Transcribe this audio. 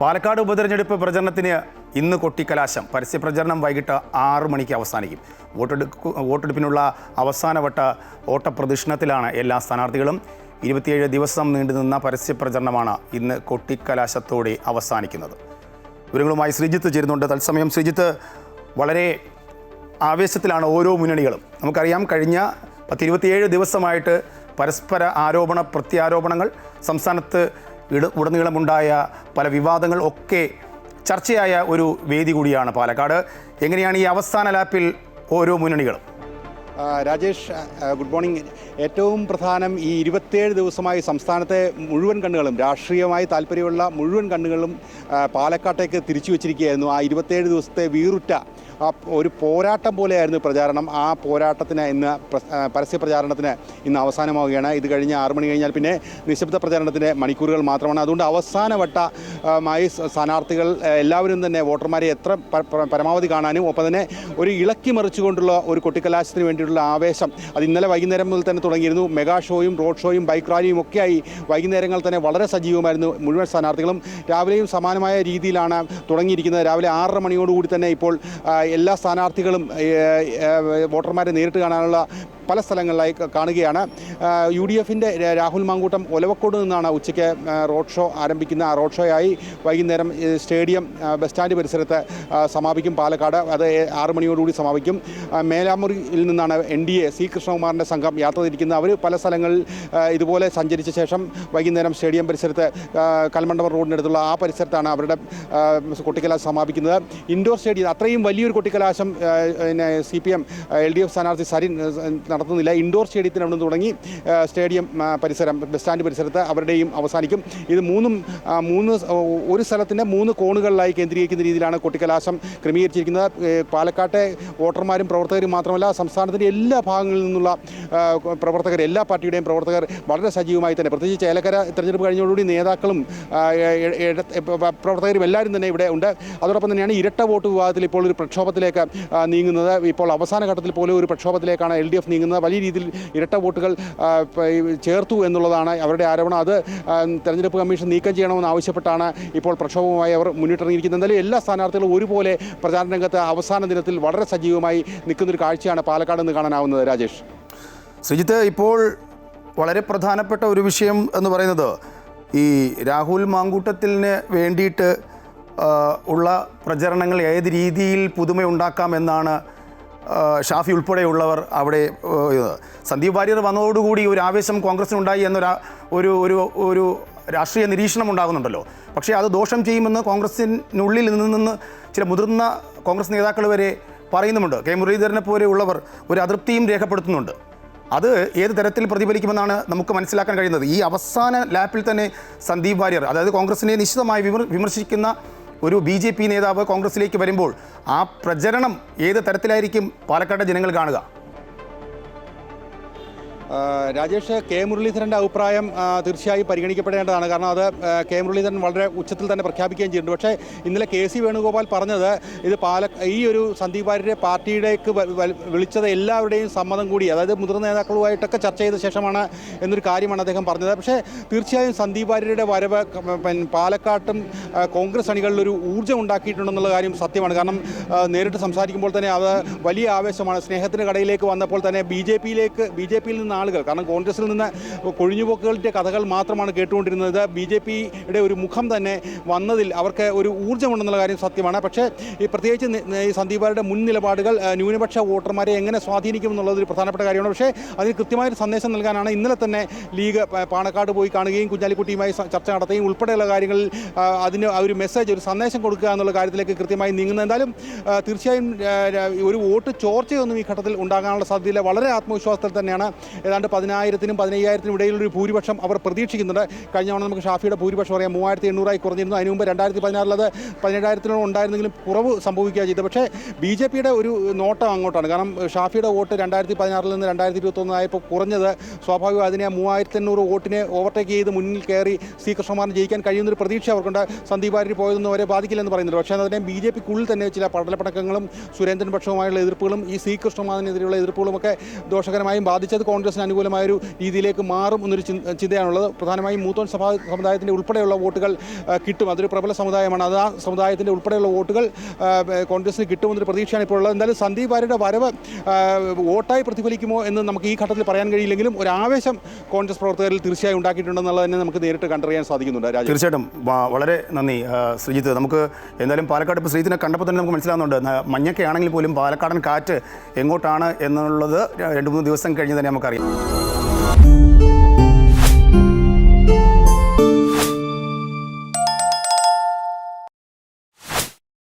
പാലക്കാട് ഉപതെരഞ്ഞെടുപ്പ് പ്രചരണത്തിന് ഇന്ന് കൊട്ടിക്കലാശം. പരസ്യപ്രചരണം വൈകിട്ട് ആറ് മണിക്ക് അവസാനിക്കും. വോട്ടെടുക്കു വോട്ടെടുപ്പിനുള്ള അവസാനവട്ട ഓട്ടപ്രദക്ഷിണത്തിലാണ് എല്ലാ സ്ഥാനാർത്ഥികളും. ഇരുപത്തിയേഴ് ദിവസം നീണ്ടുനിന്ന പരസ്യപ്രചരണമാണ് ഇന്ന് കൊട്ടിക്കലാശത്തോടെ അവസാനിക്കുന്നത്. വിവരങ്ങളുമായി ശ്രീജിത്ത് ചേരുന്നുണ്ട്. തത്സമയം ശ്രീജിത്ത് വളരെ ആവേശത്തിലാണ് ഓരോ മുന്നണികളും. നമുക്കറിയാം കഴിഞ്ഞ പത്തിരുപത്തിയേഴ് ദിവസമായിട്ട് പരസ്പര ആരോപണ പ്രത്യാരോപണങ്ങൾ സംസ്ഥാനത്ത് ഉടനീളമുണ്ടായ പല വിവാദങ്ങൾ ഒക്കെ ചർച്ചയായ ഒരു വേദി കൂടിയാണ് പാലക്കാട്. എങ്ങനെയാണ് ഈ അവസാന ലാപ്പിൽ ഓരോ മുന്നണികളും? Rajesh good morning. ഏറ്റവും പ്രധാനം ഈ ഇരുപത്തേഴ് ദിവസമായി സംസ്ഥാനത്തെ മുഴുവൻ കണ്ണുകളും രാഷ്ട്രീയമായി താല്പര്യമുള്ള മുഴുവൻ കണ്ണുകളും പാലക്കാട്ടേക്ക് തിരിച്ചു വച്ചിരിക്കുകയായിരുന്നു. ആ ഇരുപത്തേഴ് ദിവസത്തെ വീറുറ്റ ഒരു പോരാട്ടം പോലെയായിരുന്നു പ്രചാരണം. ആ പോരാട്ടത്തിന് ഇന്ന് പരസ്യ പ്രചാരണത്തിന് ഇന്ന് അവസാനമാവുകയാണ്. ഇത് കഴിഞ്ഞ് ആറ് മണി കഴിഞ്ഞാൽ പിന്നെ നിശബ്ദ പ്രചാരണത്തിന്റെ മണിക്കൂറുകൾ മാത്രമാണ്. അതുകൊണ്ട് അവസാനവട്ട ആ, മായി സ്ഥാനാർത്ഥികൾ എല്ലാവരും തന്നെ വോട്ടർമാരെ എത്ര പരമാവധി കാണാനും ഒപ്പം തന്നെ ഒരു ഇളക്കി മറിച്ചുകൊണ്ടുള്ള ഒരു കൊട്ടിക്കലാശത്തിന് വേണ്ടിയിട്ടുള്ള ആവേശം അത് ഇന്നലെ വൈകുന്നേരം മുതൽ തന്നെ തുടങ്ങിയിരുന്നു. മെഗാ ഷോയും റോഡ് ഷോയും ബൈക്ക് റാലിയും ഒക്കെയായി വൈകുന്നേരങ്ങൾ തന്നെ വളരെ സജീവമായിരുന്നു മുഴുവൻ സ്ഥാനാർത്ഥികളും. രാവിലെയും സമാനമായ രീതിയിലാണ് തുടങ്ങിയിരിക്കുന്നത്. രാവിലെ ആറര മണിയോടുകൂടി തന്നെ ഇപ്പോൾ എല്ലാ സ്ഥാനാർത്ഥികളും വോട്ടർമാരെ നേരിട്ട് കാണാനുള്ള പല സ്ഥലങ്ങളിലായി കാണുകയാണ്. യു ഡി എഫിന്റെ രാഹുൽ മാങ്കൂട്ടം ഒലവക്കോട് നിന്നാണ് ഉച്ചയ്ക്ക് റോഡ് ഷോ ആരംഭിക്കുന്ന. ആ റോഡ് ഷോയായി വൈകുന്നേരം സ്റ്റേഡിയം ബസ് സ്റ്റാൻഡ് പരിസരത്ത് സമാപിക്കും. പാലക്കാട് അത് ആറ് മണിയോടുകൂടി സമാപിക്കും. മേലാമുറിയിൽ നിന്നാണ് എൻ ഡി എ സി കൃഷ്ണകുമാറിന്റെ സംഘം യാത്ര തിരിക്കുന്നത്. അവർ പല സ്ഥലങ്ങളിൽ ഇതുപോലെ സഞ്ചരിച്ച ശേഷം വൈകുന്നേരം സ്റ്റേഡിയം പരിസരത്ത് കൽമണ്ഡപം റോഡിനടുത്തുള്ള ആ പരിസരത്താണ് അവരുടെ കൊട്ടിക്കലാശം സമാപിക്കുന്നത്. ഇൻഡോർ സ്റ്റേഡിയം അത്രയും വലിയൊരു കൊട്ടിക്കലാശം പിന്നെ C P M L D F സ്ഥാനാർത്ഥി സരിൻ നടത്തുന്നില്ല. ഇൻഡോർ സ്റ്റേഡിയത്തിന് അവിടെ തുടങ്ങി സ്റ്റേഡിയം പരിസരം ബസ് സ്റ്റാൻഡ് പരിസരത്ത് അവരുടെയും അവസാനിക്കും. ഇത് മൂന്നും മൂന്ന് ഒരു സ്ഥലത്തിന്റെ മൂന്ന് കോണുകളിലായി കേന്ദ്രീകരിക്കുന്ന രീതിയിലാണ് കൊട്ടിക്കലാശം ക്രമീകരിച്ചിരിക്കുന്നത്. പാലക്കാട്ടെ വോട്ടർമാരും പ്രവർത്തകരും മാത്രമല്ല സംസ്ഥാനത്തിന്റെ എല്ലാ ഭാഗങ്ങളിൽ നിന്നുള്ള പ്രവർത്തകർ എല്ലാ പാർട്ടിയുടെയും പ്രവർത്തകർ വളരെ സജീവമായി തന്നെ. പ്രത്യേകിച്ച് ചേലക്കര തെരഞ്ഞെടുപ്പ് കഴിഞ്ഞതോടുകൂടി നേതാക്കളും പ്രവർത്തകരും എല്ലാവരും തന്നെ ഇവിടെ ഉണ്ട്. അതോടൊപ്പം തന്നെയാണ് ഇരട്ട വോട്ട് വിവാദത്തിൽ ഇപ്പോൾ ഒരു പ്രക്ഷോഭത്തിലേക്ക് നീങ്ങുന്നത്. ഇപ്പോൾ അവസാന ഘട്ടത്തിൽ പോലും ഒരു പ്രക്ഷോഭത്തിലേക്കാണ് എൽ ഡി എഫ് നീങ്ങുന്നത്. വലിയ രീതിയിൽ ഇരട്ട വോട്ടുകൾ ചേർത്തു എന്നുള്ളതാണ് അവരുടെ ആരോപണം. അത് തെരഞ്ഞെടുപ്പ് കമ്മീഷൻ നീക്കം ചെയ്യണമെന്ന് ആവശ്യപ്പെട്ടാണ് ഇപ്പോൾ പ്രക്ഷോഭവുമായി അവർ മുന്നിട്ടിറങ്ങിയിരിക്കുന്നത്. എന്തായാലും എല്ലാ സ്ഥാനാർത്ഥികളും ഒരുപോലെ പ്രചാരണ രംഗത്ത് അവസാന ദിനത്തിൽ വളരെ സജീവമായി നിൽക്കുന്നൊരു കാഴ്ചയാണ് പാലക്കാട് നിന്ന് കാണാനാവുന്നത്. രാജേഷ്. ശ്രീജിത്ത് ഇപ്പോൾ വളരെ പ്രധാനപ്പെട്ട ഒരു വിഷയം എന്ന് പറയുന്നത് ഈ രാഹുൽ മാങ്കൂട്ടത്തിന് വേണ്ടിയിട്ട് ഉള്ള പ്രചരണങ്ങൾ ഏത് രീതിയിൽ പുതുമയുണ്ടാക്കാമെന്നാണ് ഷാഫി ഉൾപ്പെടെയുള്ളവർ അവിടെ. സന്ദീപ് വാര്യർ വന്നതോടുകൂടി ഒരു ആവേശം കോൺഗ്രസിനുണ്ടായി എന്നൊരു ഒരു ഒരു ഒരു രാഷ്ട്രീയ നിരീക്ഷണം ഉണ്ടാകുന്നുണ്ടല്ലോ. പക്ഷേ അത് ദോഷം ചെയ്യുമെന്ന് കോൺഗ്രസിനുള്ളിൽ നിന്ന് ചില മുതിർന്ന കോൺഗ്രസ് നേതാക്കൾ വരെ പറയുന്നുമുണ്ട്. കെ മുരളീധരനെ പോലെയുള്ളവർ ഒരു അതൃപ്തിയും രേഖപ്പെടുത്തുന്നുണ്ട്. അത് ഏത് തരത്തിൽ പ്രതിഫലിക്കുമെന്നാണ് നമുക്ക് മനസ്സിലാക്കാൻ കഴിയുന്നത്. ഈ അവസാന ലാപ്പിൽ തന്നെ സന്ദീപ് വാര്യർ അതായത് കോൺഗ്രസിനെ നിശ്ചിതമായി വിമർ- വിമർശിക്കുന്ന ഒരു ബി ജെ പി നേതാവ് കോൺഗ്രസിലേക്ക് വരുമ്പോൾ ആ പ്രചരണം ഏത് തരത്തിലായിരിക്കും പാലക്കാട്ടെ ജനങ്ങൾ കാണുക? രാജേഷ് കെ മുരളീധരന്റെ അഭിപ്രായം തീർച്ചയായും പരിഗണിക്കപ്പെടേണ്ടതാണ്. കാരണം അത് കെ മുരളീധരൻ വളരെ ഉച്ചത്തിൽ തന്നെ പ്രഖ്യാപിക്കുകയും ചെയ്തിട്ടുണ്ട്. പക്ഷേ ഇന്നലെ കെ സി വേണുഗോപാൽ പറഞ്ഞത് ഇത് പാല ഈ ഒരു സന്ദീപ് വാര്യരെ പാർട്ടിയിലേക്ക് വിളിച്ചത് എല്ലാവരുടെയും സമ്മതം കൂടി അതായത് മുതിർന്ന നേതാക്കളുമായിട്ടൊക്കെ ചർച്ച ചെയ്ത ശേഷമാണ് എന്നൊരു കാര്യമാണ് അദ്ദേഹം പറഞ്ഞത്. പക്ഷേ തീർച്ചയായും സന്ദീപ് വാര്യരുടെ വരവ് പാലക്കാട്ടും കോൺഗ്രസ് അണികളിലൊരു ഊർജം ഉണ്ടാക്കിയിട്ടുണ്ടെന്നുള്ള കാര്യം സത്യമാണ്. കാരണം നേരിട്ട് സംസാരിക്കുമ്പോൾ തന്നെ അത് വലിയ ആവേശമാണ്. സ്നേഹത്തിന്റെ കടയിലേക്ക് വന്നപ്പോൾ തന്നെ ബി ജെ പിയിലേക്ക് ബി ജെ പിയിൽ നിന്ന് ആളുകൾ. കാരണം കോൺഗ്രസിൽ നിന്ന് കൊഴിഞ്ഞുപോക്കുകളുടെ കഥകൾ മാത്രമാണ് കേട്ടുകൊണ്ടിരുന്നത്. ബി ജെ പിയുടെ ഒരു മുഖം തന്നെ വന്നതിൽ അവർക്ക് ഒരു ഊർജമുണ്ടെന്നുള്ള കാര്യം സത്യമാണ്. പക്ഷേ ഈ പ്രത്യേകിച്ച് ഈ സന്ദീപാരുടെ മുൻ നിലപാടുകൾ ന്യൂനപക്ഷ വോട്ടർമാരെ എങ്ങനെ സ്വാധീനിക്കും എന്നുള്ളത് ഒരു പ്രധാനപ്പെട്ട കാര്യമാണ്. പക്ഷേ അതിന് കൃത്യമായൊരു സന്ദേശം നൽകാനാണ് ഇന്നലെ തന്നെ ലീഗ് പാണക്കാട് പോയി കാണുകയും കുഞ്ഞാലിക്കുട്ടിയുമായി ചർച്ച നടത്തുകയും ഉൾപ്പെടെയുള്ള കാര്യങ്ങളിൽ അതിന് ഒരു മെസ്സേജ് ഒരു സന്ദേശം കൊടുക്കുക എന്നുള്ള കാര്യത്തിലേക്ക് കൃത്യമായി നീങ്ങുന്നത്. എന്തായാലും തീർച്ചയായും ഒരു വോട്ട് ചോർച്ചയൊന്നും ഈ ഘട്ടത്തിൽ ഉണ്ടാകാനുള്ള സാധ്യതയില്ല. വളരെ ആത്മവിശ്വാസത്തിൽ തന്നെയാണ് ഏതാണ്ട് പതിനായിരത്തിനും പതിനയ്യായിരത്തിനും ഇടയിലൊരു ഭൂരിപക്ഷം അവർ പ്രതീക്ഷിക്കുന്നുണ്ട്. കഴിഞ്ഞ തവണ നമുക്ക് ഷാഫിയുടെ ഭൂരിപക്ഷം പറയാം മൂവായിരത്തി എണ്ണൂറായി കുറഞ്ഞിരുന്നു. അതിന് മുമ്പ് രണ്ടായിരത്തി പതിനാറിലത് പതിനേഴായിരത്തിനോട് ഉണ്ടായിരുന്നെങ്കിലും കുറവ് സംഭവിക്കുക ചെയ്തത് പക്ഷേ ബി ജെ പിയുടെ ഒരു നോട്ടം അങ്ങോട്ടാണ്. കാരണം ഷാഫിയുടെ വോട്ട് രണ്ടായിരത്തി പതിനാറിൽ നിന്ന് രണ്ടായിരത്തി ഇരുപത്തൊന്നായപ്പോൾ കുറഞ്ഞത്. സ്വാഭാവികം അതിനെ മൂവായിരത്തി എണ്ണൂറ് വോട്ടിനെ ഓവർടേക്ക് ചെയ്ത് മുന്നിൽ കയറി സി കൃഷ്ണകുമാറിന് ജയിക്കാൻ കഴിയുന്നൊരു പ്രതീക്ഷ അവർക്കുണ്ട്. സന്ദീപ് വാര്യർ പോയതൊന്നും അവരെ ബാധിക്കില്ലെന്ന് പറയുന്നുണ്ട്. പക്ഷേ അതിനെ ബി ജെ പിക്കുള്ളിൽ തന്നെ ചില പടലപ്പടക്കങ്ങളും സുരേന്ദ്രൻ പക്ഷവുമായുള്ള എതിർപ്പുകളും ഈ സി കൃഷ്ണകുമാറിനെതിരെയുള്ള എതിർപ്പുകളുമൊക്കെ ദോഷകരമായും ബാധിച്ചത് കോൺഗ്രസ് കോൺഗ്രസിന് അനുകൂലമായൊരു രീതിയിലേക്ക് മാറും എന്നൊരു ചിന്ത- ചിന്തയാണുള്ളത്. പ്രധാനമായും മൂത്തോൺ സഭാ സമുദായത്തിന്റെ ഉൾപ്പെടെയുള്ള വോട്ടുകൾ കിട്ടും. അതൊരു പ്രബല സമുദായമാണ്. അത് ആ സമുദായത്തിന്റെ ഉൾപ്പെടെയുള്ള വോട്ടുകൾ കോൺഗ്രസിന് കിട്ടുമെന്നൊരു പ്രതീക്ഷയാണ് ഇപ്പോൾ ഉള്ളത് എന്തായാലും സന്ദീപ് വാര്യരുടെ വരവ് വോട്ടായി പ്രതിഫലിക്കുമോ എന്ന് നമുക്ക് ഈ ഘട്ടത്തിൽ പറയാൻ കഴിയില്ലെങ്കിലും ഒരു ആവേശം കോൺഗ്രസ് പ്രവർത്തകരിൽ തീർച്ചയായും ഉണ്ടാക്കിയിട്ടുണ്ടെന്നുള്ളത് തന്നെ നമുക്ക് നേരിട്ട് കണ്ടറിയാൻ സാധിക്കുന്നുണ്ട്. രാജ്യം തീർച്ചയായിട്ടും. വളരെ നന്ദി ശ്രീജിത്ത്. നമുക്ക് എന്തായാലും പാലക്കാട് ഇപ്പോൾ ശ്രീജിത്തിനെ കണ്ടപ്പോൾ തന്നെ നമുക്ക് മനസ്സിലാകുന്നുണ്ട് ന- മഞ്ഞൊക്കെ ആണെങ്കിൽ പോലും പാലക്കാടൻ കാറ്റ് എങ്ങോട്ടാണ് എന്നുള്ളത് രണ്ട് മൂന്ന് ദിവസം കഴിഞ്ഞ് തന്നെ നമുക്കറിയാം. Música